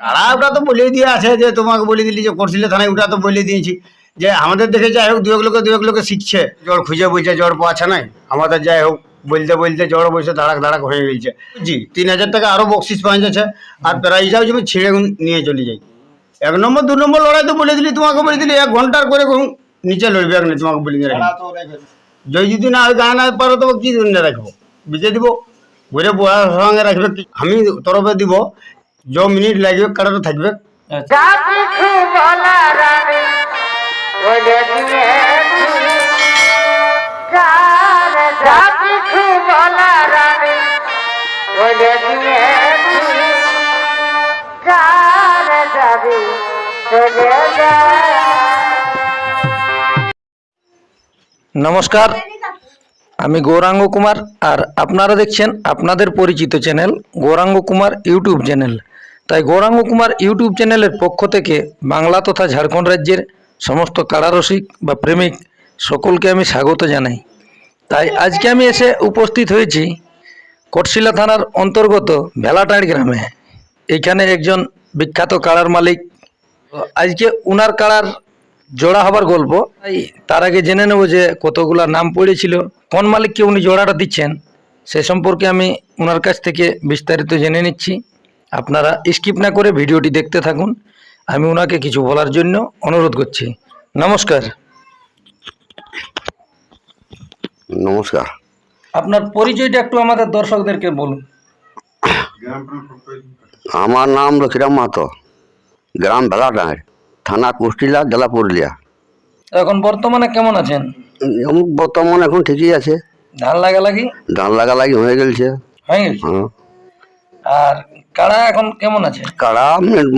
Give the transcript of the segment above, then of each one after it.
কারা ওটা তো বলে দিয়ে আছে যে তোমাকে বলে দিলি যে করছিলে থানায় ওটা তো বলে দিয়েছি। যে আমাদের দেখে যাই হোক দু এক লোকে দু এক লোকে শিখছে। জ্বর খুঁজে বলছে জ্বর পাচ্ছে নাই। আমাদের যাই হোক বলতে বলতে জ্বর বসে দাঁড়াক দাঁড়াক হয়ে গেছে। জি তিন হাজার টাকা আরও বকশিস পাওয়া যাচ্ছে। আর প্রাইজটাও যেমন ছিঁড়ে নিয়ে চলে যাই। এক নম্বর দু নম্বর লড়াই তো বলে দিলি তোমাকে বলে দিলি এক ঘণ্টার করে নিচে লড়বে এক তোমাকে বলে দিয়ে জয় যদি না হয় গায়ে না পারো তো কি জন্য রাখব? বিজে দিব ঘুরে বয়ার সঙ্গে রাখবে আমি তরফে দিব য মিনিট লাগবে কাটাটা থাকবে নমস্কার আমি গৌরাঙ্গ কুমার আর আপনারা দেখছেন আপনাদের পরিচিত channel Gauranga Kumar YouTube channel তাই গৌরাঙ্গ কুমার ইউটিউব চ্যানেলের পক্ষ থেকে বাংলা তথা ঝাড়খণ্ড রাজ্যের সমস্ত কারারসিক বা প্রেমিক সকলকে আমি স্বাগত জানাই। তাই আজকে আমি এসে উপস্থিত হয়েছি কটশিলা থানার অন্তর্গত ভেলাটাঁড় গ্রামে। এখানে একজন বিখ্যাত কাড়ার মালিক। আজকে উনার কাড়ার জোড়া হবার গল্প। তাই তার আগে জেনে নেব যে কতগুলা নাম পড়েছিল, কোন মালিককে উনি জোড়াটা দিচ্ছেন, সে সম্পর্কে আমি ওনার কাছ থেকে বিস্তারিত জেনে নিচ্ছি। আপনারা স্কিপ না করে ভিডিওটি দেখতে থাকুন। আমি ওনাকে কিছু বলার জন্য অনুরোধ করছি। নমস্কার। নমস্কার। আপনার পরিচয়টা একটু আমাদের দর্শকদেরকে বলুন। আমার নাম লক্ষ্মীরাম মাহাতো। গ্রাম ভেলাডাঁড় থানা কুষ্টিলা জেলা পুরুলিয়া। এখন বর্তমানে কেমন আছেন? বর্তমান এখন ঠিকই আছে। ধান লাগালাগি? ধান লাগালাগি হয়ে গেছে হয়ে গেছে হ্যাঁ। আর কাড়া এখন কেমন আছে? কাড়া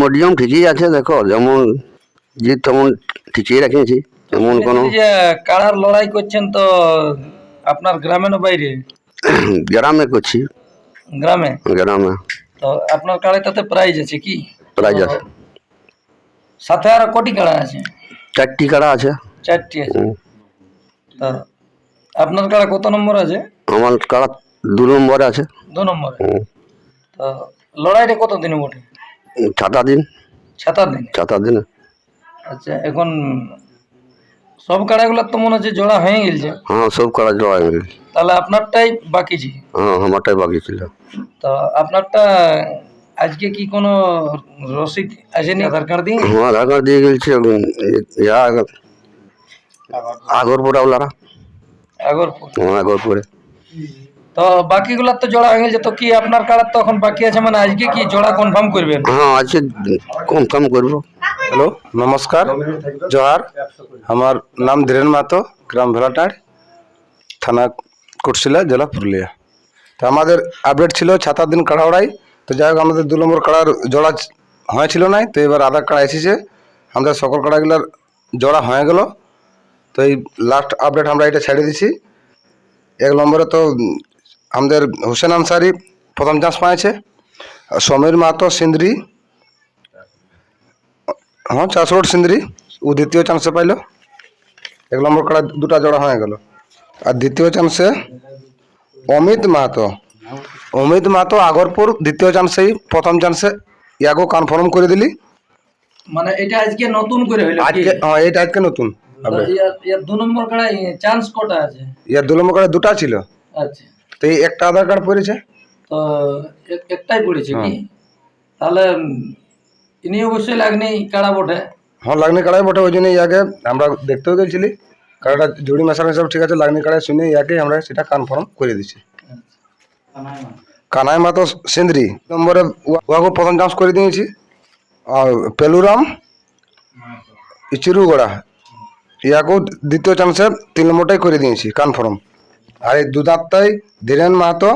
মিডিয়াম ঠিকই আছে দেখো যেমন যে তেমন ঠিকই রেখেছি তেমন কোনো যে কাড়ার লড়াই করছেন তো আপনার গ্রামে না বাইরে? গ্রামে করছি। গ্রামে? গ্রামে। তো আপনার কাড়ায় তাতে প্রাইজ আছে কি? প্রাইজ আছে। সাথে আর কটি কাড়া আছে? চারটি কাড়া আছে? চারটি আছে। তো আপনার কাড়া কত নম্বর আছে? আমার কাড়া দু নম্বরে আছে। দু নম্বরে। তো লড়াইটা কত দিনে বটে ছাতা দিন। সাতার দিন? ছাতা দিন। আচ্ছা এখন সব কাড়াগুলোর তো মনে হচ্ছে জোড়া হয়ে গেছে। হ্যাঁ সব কাড়া জোড়া হয়ে গেছে। তাহলে আপনারটাই বাকি ছিল? হ্যাঁ আমারটাই বাকি ছিল। তো আপনারটা আজকে কি কোনো রসিদ আসেনি আধার কার্ড দিয়ে? হ্যাঁ আধার কার্ড দিয়ে গেছে আগরপুরা ওলারা। আগরপুর। হ্যাঁ আগরপুরে। তো বাকিগুলার তো জোড়া হয়ে গেছে, তো কি আপনার কার্ড তো এখন বাকি আছে? মানে আজকে কি জোড়া কনফার্ম করবেন? হ্যাঁ আজকে কনফার্ম করব। হ্যালো, নমস্কার, জোহার। আমার নাম ধীরেন মাহাতো, গ্রাম ভেলাটাড় থানা কুটশিলা, জেলা পুরুলিয়া। তো আমাদের আপডেট ছিল ছাতার দিন কাড়াওড়াই তো যাই হোক, আমাদের দু নম্বর কাড়ার জোড়া হয়েছিল নাই, তো এবার আধার কার্ড এসেছে। আমাদের সকল কাড়াগুলার জোড়া হয়ে গেল। তো এই লাস্ট আপডেট আমরা এটা ছেড়ে দিছি। এক নম্বরে তো আমাদের হোসেন আনসারি প্রথম চান্স পাইছে সমীর মাহাতো সিন্দ্রি হ্যাঁ চারশো রোড সিন্দ্রি ও দ্বিতীয় চান্সে পাইল। এক নম্বর কাড়া দুটা জোড়া হয়ে গেল। আর দ্বিতীয় চান্সে অমিত মাহাতো। অমিত মাহাতো আগরপুর দ্বিতীয় চান্সেই প্রথম চান্সে ইয়াগো কনফার্ম করে দিলি। মানে এটা আজকে নতুন করে হইল আজকে হ্যাঁ এইটা আজকে নতুন। তো ইয়ার- দু নম্বর কাড়ায় চান্স কটা আছে? ইয়ার দু নম্বর কাড়া দুটা ছিল। আচ্ছা। তো এই একটা আধার কার্ড পড়েছে? তো একটাই পড়েছে কি? হ্যাঁ। তাহলে ইনি অবশ্যই লাগনি কাড়া বটে। হ্যাঁ লাগনি কাড়াই বটে ওই জন্য ইয়াকে আমরা দেখতেও গেছিলি। কাড়াটা জুড়ি মেশানো সব ঠিক আছে লাগনি কাড়াই শুনে ইয়াকে আমরা সেটা কনফার্ম করে দিছি কানাই মাতো সিন্দ্রি নম্বরে ওয়াকে প্রথম চান্স করে দিয়েছি। আর পেলুরাম চিরুগড়া ইয়াকেও দ্বিতীয় চান্সে তিন নম্বরটাই করে দিয়েছি কনফার্ম আর এই দুদাঁতটাই ধীরেন মাহাতো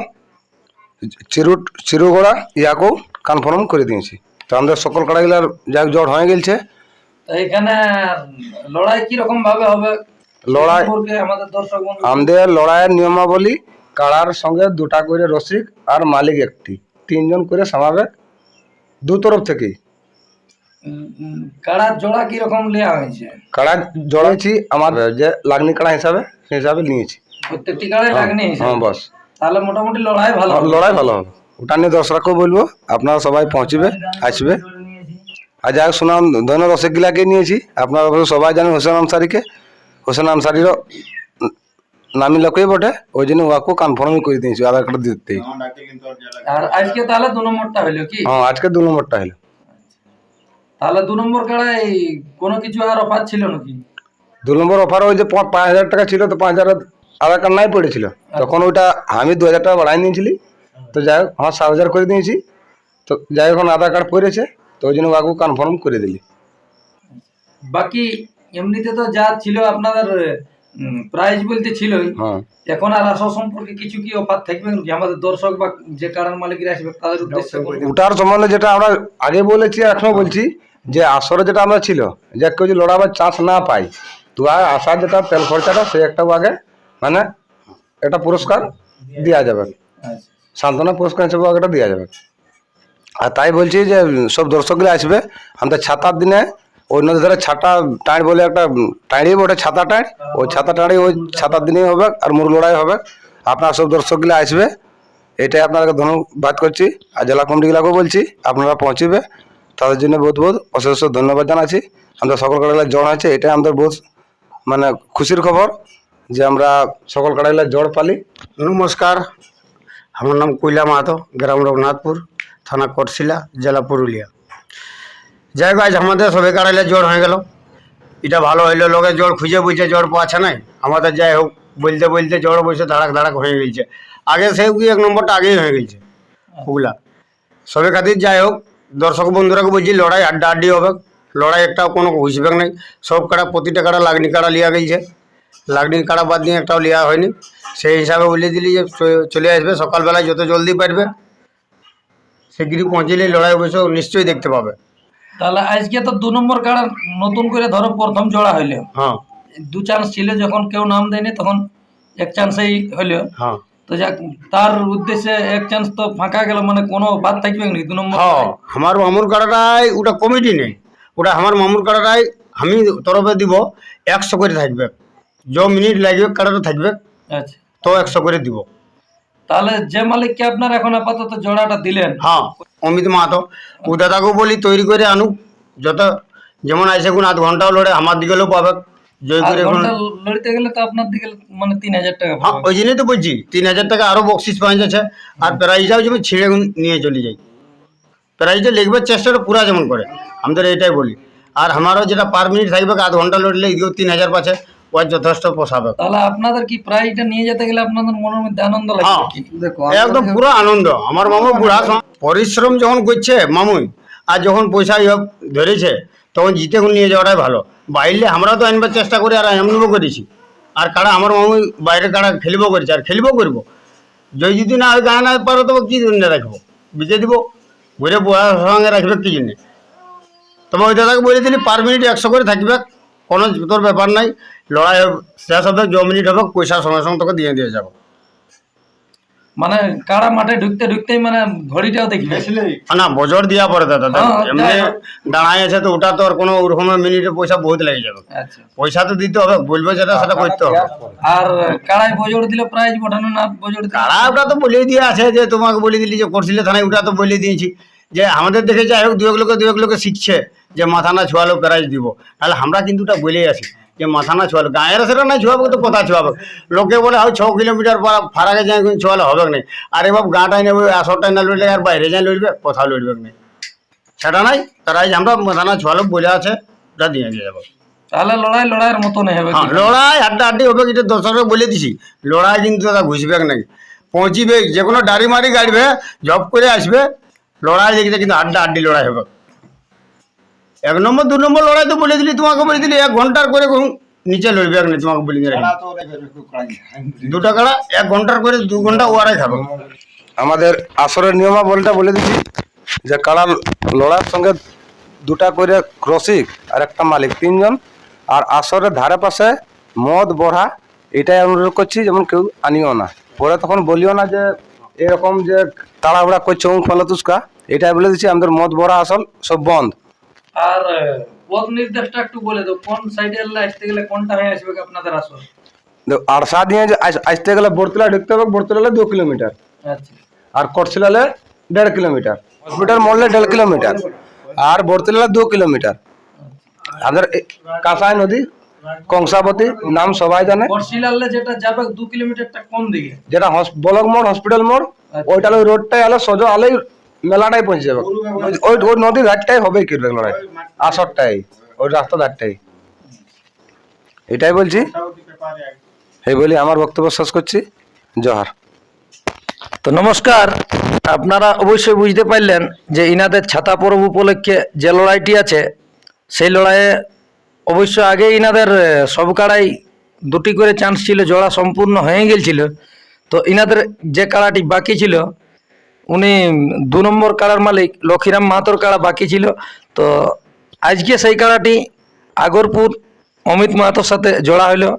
চিরু চিরুগোড়া ইয়াকেও কনফার্ম করে দিয়েছি। তো আমাদের সকল কাড়াগুলার যাই জট হয়ে গেছে এখানে লড়াই কি রকম ভাবে হবে? লড়াই আমাদের লড়াইয়ের নিয়মাবলী কাড়ার সঙ্গে দুটা করে রসিক আর মালিক একটি। তিনজন করে সামাবে দু তরফ থেকেই। কাড়ার জোড়া কি রকম নেওয়া হয়েছে কাড়া জড়াইছি আমার যে লাগনি কাড়া হিসাবে সেই হিসাবে নিয়েছি। প্রত্যেকটি কাড়াই লাগনি হ্যাঁ বস তাহলে মোটামুটি লড়াই ভালো হবে। লড়াই ভালো হবে ওটা নিয়ে দর্শককেও বলব আপনারা সবাই পৌঁছবে আসবে আর যাই হোক সুনাম ধন্য রসিকগুলাকে নিয়েছি আপনারা অবশ্য সবাই জানেন হোসেন আনসারিকে হোসেন আনসারিরও নামি লোকই বটে ওই জন্য ওয়াকেও কনফার্মই করে দিয়েছি আধার কার্ড দিতেই আর আজকে তাহলে দু নম্বরটা হইল কি হ্যাঁ আজকে দু নম্বরটা হলো তাহলে দু নম্বর কাড়াই কোনো কিছু আর অফার ছিল নাকি দু নম্বর অফার ওই যে পাঁ- পাঁচ হাজার টাকা ছিল তো পাঁচ হাজার আধার কার্ড নাই পড়েছিল। তখন ওইটা আমি দু হাজার টাকা বাড়াই নিয়েছিলি। তো যাই হোক আমার সাত হাজার করে দিয়েছি। তো যাই হোক এখন আধার কার্ড পড়েছে। তো ওই জন্য ওয়াকেও কনফার্ম করে দিলি। বাকি এমনিতে তো যা ছিল আপনাদের প্রাইস বলতে ছিলই। হ্যাঁ। এখন আর আসর সম্পর্কে কিছু কি অফার থাকবে? নাকি আমাদের দর্শক বা যে কারণ মালিকরা আসবে তাদের উদ্দেশ্যে। ওটার সম্বন্ধে যেটা আমরা আগে বলেছি আর এখনও বলছি যে আসরে যেটা আমরা ছিল যে কেউ যদি লড়াবার চান্স না পাই তো আর আসার যেটা তেল খরচাটা সে একটা আগে মানে একটা পুরস্কার দেওয়া যাবে। সান্ত্বনা পুরস্কার হিসেবে একটা দেওয়া যাবে। আর তাই বলছি যে সব দর্শকগুলো আসবে। আমাদের ছাতার দিনে ওই অন্য ধরে ছাতা টাঁড় বলে একটা টাঁড়ি ওটা ছাতা টাঁড়। ওই ছাতা টাঁড়ি ওই ছাতার দিনেই হবে আর মুরগ লড়াই হবে। আপনারা সব দর্শকগুলো আসবে। এটাই আপনাকে ধন্যবাদ করছি। আর জেলা কমিটিগুলোকেও বলছি, আপনারা পৌঁছবে। তাদের জন্য বহুত বহুত অশেষ ধন্যবাদ জানাচ্ছি। আমাদের সকল কাড়াগুলা জ্বর আছে, এটাই আমাদের বহুত মানে খুশির খবর। যে আমরা সকল কাড়াগুলা জ্বর পালি। নমস্কার, আমার নাম কৈলা মাহাতো, গ্রাম রঘুনাথপুর, থানা কটশিলা, জেলা পুরুলিয়া। যাই হোক, আজ আমাদের সবে কাড়াইলে জ্বর হয়ে গেল। এটা ভালো হইল, লোকে জ্বর খুঁজে বুঝে জ্বর পাচ্ছে নাই। আমাদের যাই হোক, বলতে বলতে জ্বর বসে ধাড়াক ধাড়াক হয়ে গেছে। আগে সে এক নম্বরটা আগেই হয়ে গেছে, ওগুলা। সবে খাতির যাই হোক, দর্শক বন্ধুরাকে বলছি, লড়াই আড্ডা আড্ডি হবে। লড়াই একটাও কোনো হুসবেক নাই। সব কাড়া, প্রতিটা কাড়া, লাগনি কাড়া লিয়া গেছে। লাগনি কাড়া বাদ দিয়ে একটাও লিয়া হয়নি। সেই হিসাবে বলে দিলি যে চলে আসবে সকালবেলায় যত জলদি পারবে। সে গিরি পৌঁছলে লড়াই অবশ্য নিশ্চয়ই দেখতে পাবে। তাহলে আজকে তো দু নম্বর কাড়া নতুন করে ধরো প্রথম জোড়া হইল। হ্যাঁ। দু চান্স ছিল যখন কেউ নাম দেয়নি তখন এক চান্সেই হইল। হ্যাঁ। তো যাক তার উদ্দেশ্যে এক চান্স তো ফাঁকা গেল মানে কোনো বাদ থাকবে নাকি দু নম্বর হ্যাঁ আমার মামুর কাড়াটাই ওটা কমিটি নেই। ওটা আমার মামুর কাড়াটাই আমি তরফে দিব একশো করে থাকবে। য মিনিট লাগবে কাড়াটা থাকবে। আচ্ছা। তো একশো করে দিব। তাহলে যে মালিককে আপনার এখন আপাতত জোড়াটা দিলেন। হ্যাঁ অমিত মাহাতো। ও দাদাকেও বলি তৈরি করে আনুক। যত যেমন আইসে কোন আধ ঘন্টাও লড়ে আমার দিকেও পাবে। জয় করে লড়তে গেলে তো আপনার দিকে মানে তিন হাজার টাকা হ্যাঁ পাবে। ওই জন্যই তো বলছি তিন হাজার টাকা আরও বকশিস যাচ্ছে আর প্রাইজটাও যেমন ছিঁড়ে নিয়ে চলে যাই। প্রাইজটা লিখবার চেষ্টাটা পুরা যেমন করে। আমাদের এটাই বলি। আর আমারও যেটা পার মিনিট থাকবে আধ ঘণ্টা লড়লে এদিকেও তিন হাজার পাচ্ছে। ওর যথেষ্ট পোষাবে তাহলে আপনাদের কি প্রাইজটা নিয়ে যেতে গেলে আপনাদের মনের মধ্যে আনন্দ লাগবে হ্যাঁ একদম পুরো আনন্দ। আমার মামু বুড়া পরিশ্রম যখন করছে মামুই আর যখন পয়সা ইয়ে ধরেছে তখন জিতে নিয়ে যাওয়াটাই ভালো। বাইরে আমরা তো আনবার চেষ্টা করি আর এমনিও করেছি। আর কারা আমার মামু বাইরে কারা খেলব করেছে আর খেলব করব। যদি যদি না হয় গায়ে না পারো তবে কী জন্য রাখব? বিকে দিব? ঘুরে বুড়ার সঙ্গে রাখবে কী জন্যে? তবে ওই দাদাকে বলে দিলি পার মিনিট একশো করে থাকবে। কোনো তোর ব্যাপার নাই। লড়াই শেষ হবে মিনিট হবে পয়সার সঙ্গে সঙ্গে তোকে দিয়ে দিয়ে যাব। মানে কারা মাঠে ঢুকতে ঢুকতেই মানে ঘড়িটাও দেখবে না বজর দিয়া পরে দাদা হ্যাঁ, এমনি। দাঁড়ায় আছে তো ওটা তো আর কোনো ওরকম মিনিটে পয়সা বহুত লেগে যাবে। আচ্ছা। পয়সা তো দিতে হবে বলবে যেটা সেটা করতে হবে। আর কারাই বজোড় দিলে প্রাইজ বঠানো না দিলে? তারা ওটা তো বলে দিয়ে আছে যে তোমাকে বলে দিলি যে করছিলে থানায় ওটা তো বলে দিয়েছি। যে আমাদের দেখে যাই হোক দু এক লোকে দু এক লোকে শিখছে যে মাথা না ছোয়ালো প্রাইজ দিব। তাহলে আমরা কিন্তু ওটা বলেই আসি যে মাথা না ছোয়ালো গায়ের সেটা না ছোয়াবো তো কথা ছোয়াবো। লোকে বলে হয় ছ কিলোমিটার পর ফারাকে যাই কিন্তু ছোয়ালে হবে না আরে বাবু গাঁটাই নেবে আসরটাই না লড়লে আর বাইরে যাই লড়বে কোথাও লড়বে না সেটা নাই প্রাইজ আমরা মাথা না ছোয়ালো বলে আছে ওটা দিয়ে দিয়ে যাব। তাহলে লড়াই লড়াইয়ের মতন হবে হ্যাঁ লড়াই আড্ডা আড্ডি হবে এটা দর্শকরা বলে দিছি। লড়াই কিন্তু দাদা ঘুষবে নাকি পৌঁছিবে যে কোনো ডাড়ি মারি গাড়বে জব করে আসবে লড়াই দেখতে কিন্তু আড্ডা আড্ডি লড়াই হবে। এক নম্বর দু নম্বর লড়াই তো বলে দিলি তোমাকে বলে দিলি এক ঘণ্টার করে নিচে লড়বে এক তোমাকে বলে দিলে দুটা কাড়া এক ঘণ্টার করে দু ঘণ্টা ওয়ারাই খাবে। আমাদের আসরের নিয়মাবলীটা বলে দিচ্ছি যে কাড়া লড়ার সঙ্গে দুটা করে ক্রসিক আর একটা মালিক তিনজন। আর আসরের ধারে পাশে মদ বড়া এটাই অনুরোধ করছি যেমন কেউ আনিও না। পরে তখন বলিও না যে এরকম যে তাড়াহুড়া করছে উম ফলতুস্কা এটাই বলে দিচ্ছি আমাদের মদ বড়া আসল সব বন্ধ। আর পথ নির্দেশটা একটু বলে দাও কোন সাইডে আসতে গেলে কোনটা হয়ে আসবে আপনাদের আসল? দেখো, আরসা দিয়ে যে আসতে গেলে বর্তলা ঢুকতে হবে বর্তলালে দু কিলোমিটার। আচ্ছা। আর কটশিলালে দেড় কিলোমিটার হসপিটাল মোড়লে দেড় কিলোমিটার আর বর্তলা দু কিলোমিটার। আমাদের এ- কাঁসাই নদী কংসাবতী নাম সবাই জানে। বর্ষিলালে যেটা যাবে দু কিলোমিটারটা কোন দিকে? যেটা ব্লক মোড় হসপিটাল মোড় ওইটা ওই রোডটাই আলো সোজা আলোই মেলাটাই পৌঁছে যাবে। ওই- ওই নদীর ধারটাই হবে কিরবেক লড়াই আসরটাই ওই রাস্তা ধারটাই। এটাই বলছি। এই বলি আমার বক্তব্য শেষ করছি। জোহার। তো নমস্কার। আপনারা অবশ্যই বুঝতে পারলেন যে ইনাদের ছাতা পরব উপলক্ষে যে লড়াইটি আছে সেই লড়াইয়ে অবশ্য আগে ইনাদের সব কাড়াই দুটি করে চান্স ছিল, জোড়া সম্পূর্ণ হয়ে গেছিল তো ইনাদের যে কাড়াটি বাকি ছিল, উনি দু নম্বর কাড়ার মালিক, লক্ষীরাম মাহাতোর কাড়া বাকি ছিল। তো আজকে সেই কাড়াটি আগরপুর অমিত মাহাতোর সাথে জোড়া হলো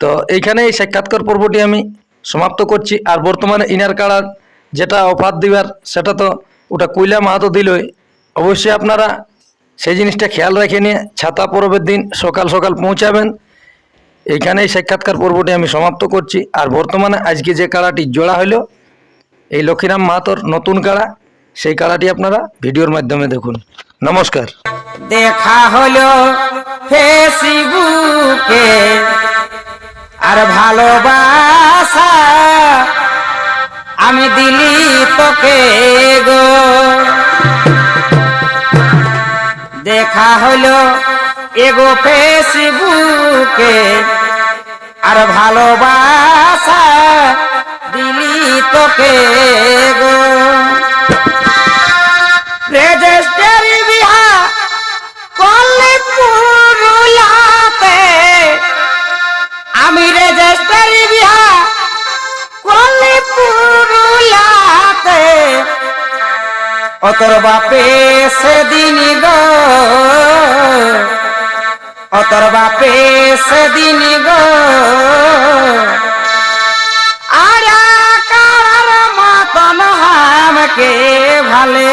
তো এইখানে এই সাক্ষাৎকার পর্বটি আমি সমাপ্ত করছি। আর বর্তমানে ইনার কাড়ার যেটা অফার দিবার, সেটা তো ওটা কুইলা মাহাতো দিলই। অবশ্যই আপনারা সেই জিনিসটা খেয়াল রেখে নিয়ে ছাতা পরবের দিন সকাল সকাল পৌঁছাবেন। এইখানে এই সাক্ষাৎকার পর্বটি আমি সমাপ্ত করছি। আর বর্তমানে আজকে যে কাড়াটি জোড়া হলো এই লক্ষ্মীরাম মাহাতোর নতুন কাড়া, সেই কাড়াটি আপনারা ভিডিওর মাধ্যমে দেখুন। নমস্কার। দেখা হলো ফেসবুকে, আর ভালোবাসা আমি দিলি তোকে গো। দেখা হলো এগো ফেসবুকে আর ভালোবাসা দিলি তোকে। তোর বাপে সেদিন গো। ও তোর বাপে সেদিন গো। আর কারার মতন হামকে ভালে।